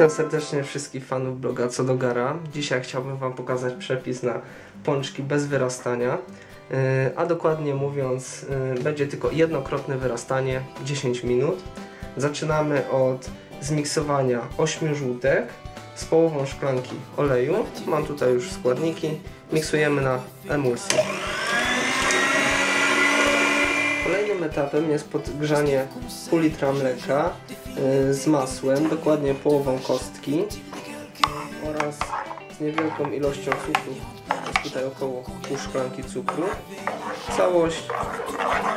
Witam serdecznie wszystkich fanów bloga Co do Gara. Dzisiaj chciałbym Wam pokazać przepis na pączki bez wyrastania. Yy, A dokładnie mówiąc, yy, będzie tylko jednokrotne wyrastanie 10 minut. Zaczynamy od zmiksowania 8 żółtek z połową szklanki oleju. Mam tutaj już składniki. Miksujemy na emulsję. Kolejnym etapem jest podgrzanie pół litra mleka y, z masłem, dokładnie połową kostki oraz z niewielką ilością cukru. Jest tutaj około pół szklanki cukru. Całość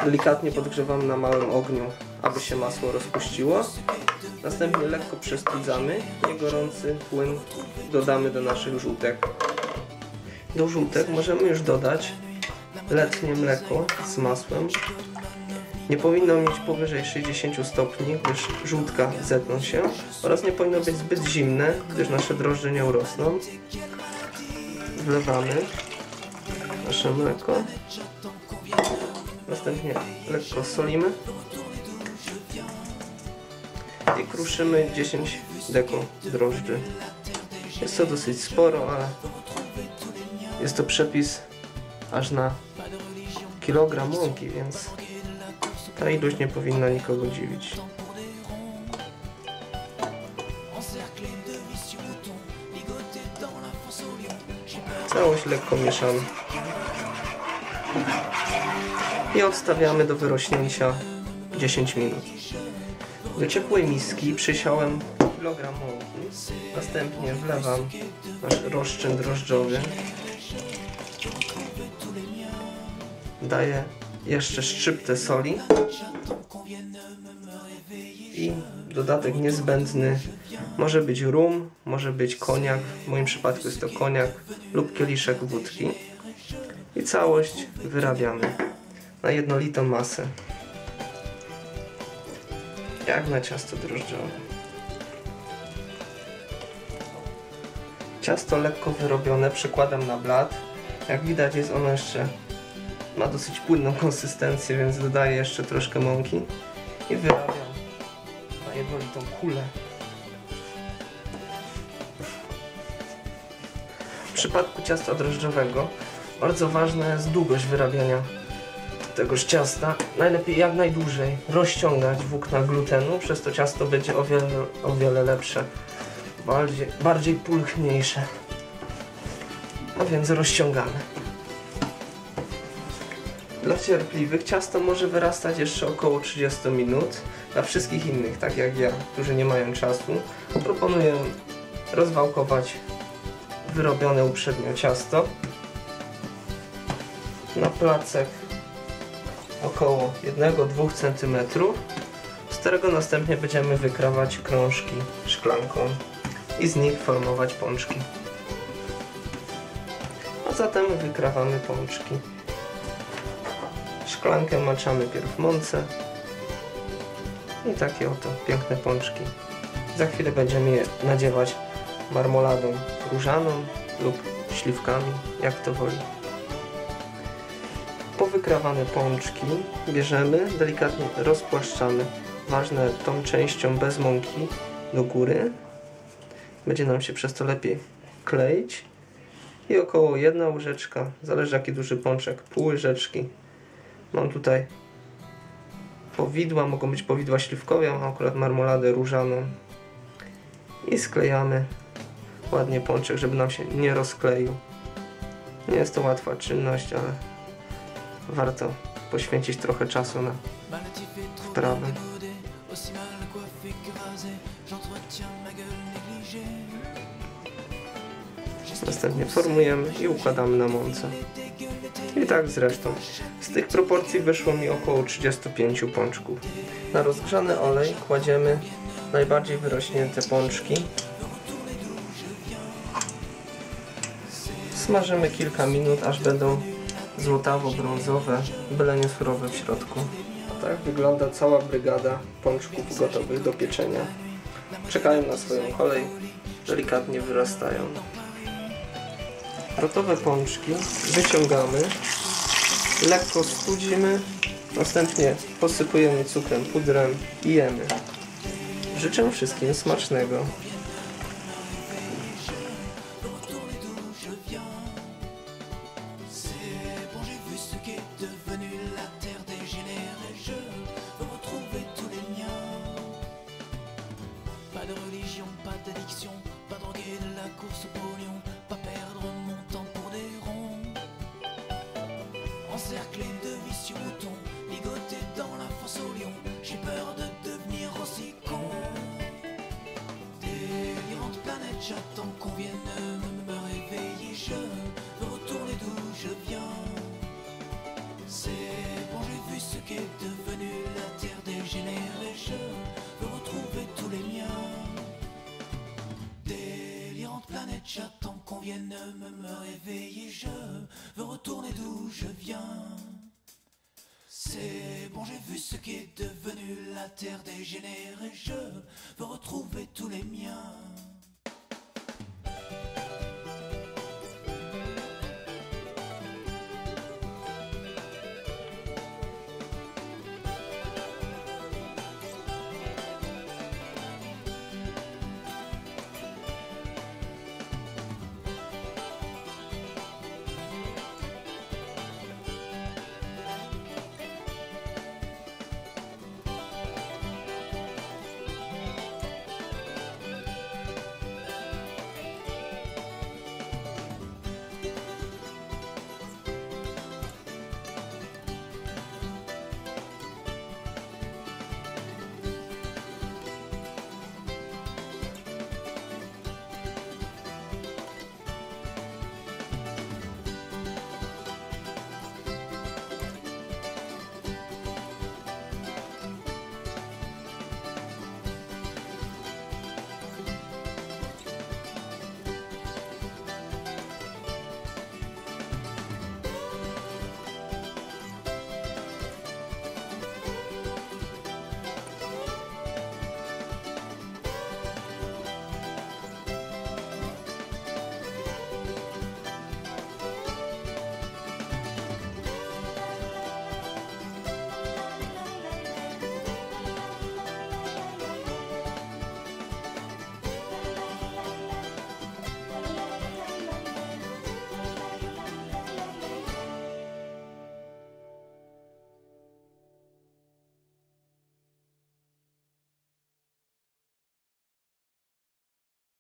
delikatnie podgrzewam na małym ogniu, aby się masło rozpuściło. Następnie lekko przestudzamy. Niegorący płyn dodamy do naszych żółtek. Do żółtek możemy już dodać letnie mleko z masłem nie powinno mieć powyżej 60 stopni, gdyż żółtka zetną się oraz nie powinno być zbyt zimne, gdyż nasze drożdże nie urosną. Wlewamy nasze mleko. Następnie lekko solimy i kruszymy 10 deko drożdży. Jest to dosyć sporo, ale jest to przepis aż na kilogram mąki, więc ta ilość nie powinna nikogo dziwić. Całość lekko mieszamy. I odstawiamy do wyrośnięcia 10 minut. Do ciepłej miski przysiałem kilogram mąki. Następnie wlewam nasz rozczyn drożdżowy. Daję jeszcze szczyptę soli. I dodatek niezbędny. Może być rum, może być koniak, w moim przypadku jest to koniak lub kieliszek wódki. I całość wyrabiamy na jednolitą masę. Jak na ciasto drożdżowe. Ciasto lekko wyrobione przykładam na blat. Jak widać jest ono jeszcze ma dosyć płynną konsystencję, więc dodaję jeszcze troszkę mąki i wyrabiam na jednolitą kulę. W przypadku ciasta drożdżowego bardzo ważna jest długość wyrabiania tegoż ciasta. Najlepiej jak najdłużej rozciągać włókna glutenu, przez to ciasto będzie o wiele, o wiele lepsze, bardziej, bardziej pulchniejsze. A więc rozciągamy. Dla cierpliwych ciasto może wyrastać jeszcze około 30 minut. Dla wszystkich innych, tak jak ja, którzy nie mają czasu, proponuję rozwałkować wyrobione uprzednio ciasto na placek około 1-2 cm, z którego następnie będziemy wykrawać krążki szklanką i z nich formować pączki. A zatem wykrawamy pączki. Szklankę maczamy pierw w mące i takie oto piękne pączki. Za chwilę będziemy je nadziewać marmoladą różaną lub śliwkami, jak to woli. Powykrawane pączki bierzemy, delikatnie rozpłaszczamy. Ważne tą częścią bez mąki do góry. Będzie nam się przez to lepiej kleić. I około jedna łyżeczka, zależy jaki duży pączek, pół łyżeczki Mam tutaj powidła, mogą być powidła śliwkowe, mam akurat marmoladę różaną. I sklejamy ładnie pączek, żeby nam się nie rozkleił. Nie jest to łatwa czynność, ale warto poświęcić trochę czasu na wprawę. Następnie formujemy i układamy na mące. I tak zresztą. Z tych proporcji wyszło mi około 35 pączków. Na rozgrzany olej kładziemy najbardziej wyrośnięte pączki. Smażymy kilka minut, aż będą złotawo-brązowe, byle nie surowe w środku. Tak wygląda cała brygada pączków gotowych do pieczenia. Czekają na swoją kolej, delikatnie wyrastają rotowe pączki wyciągamy, lekko studzimy, następnie posypujemy cukrem, pudrem i jemy. Życzę wszystkim smacznego. Pas de religion, pas d'addiction, pas de la course au pognon. J'attends qu'on vienne me, me réveiller. Je veux retourner d'où je viens. C'est bon, j'ai vu ce qu'est devenu la terre dégénérée. Je veux retrouver tous les miens.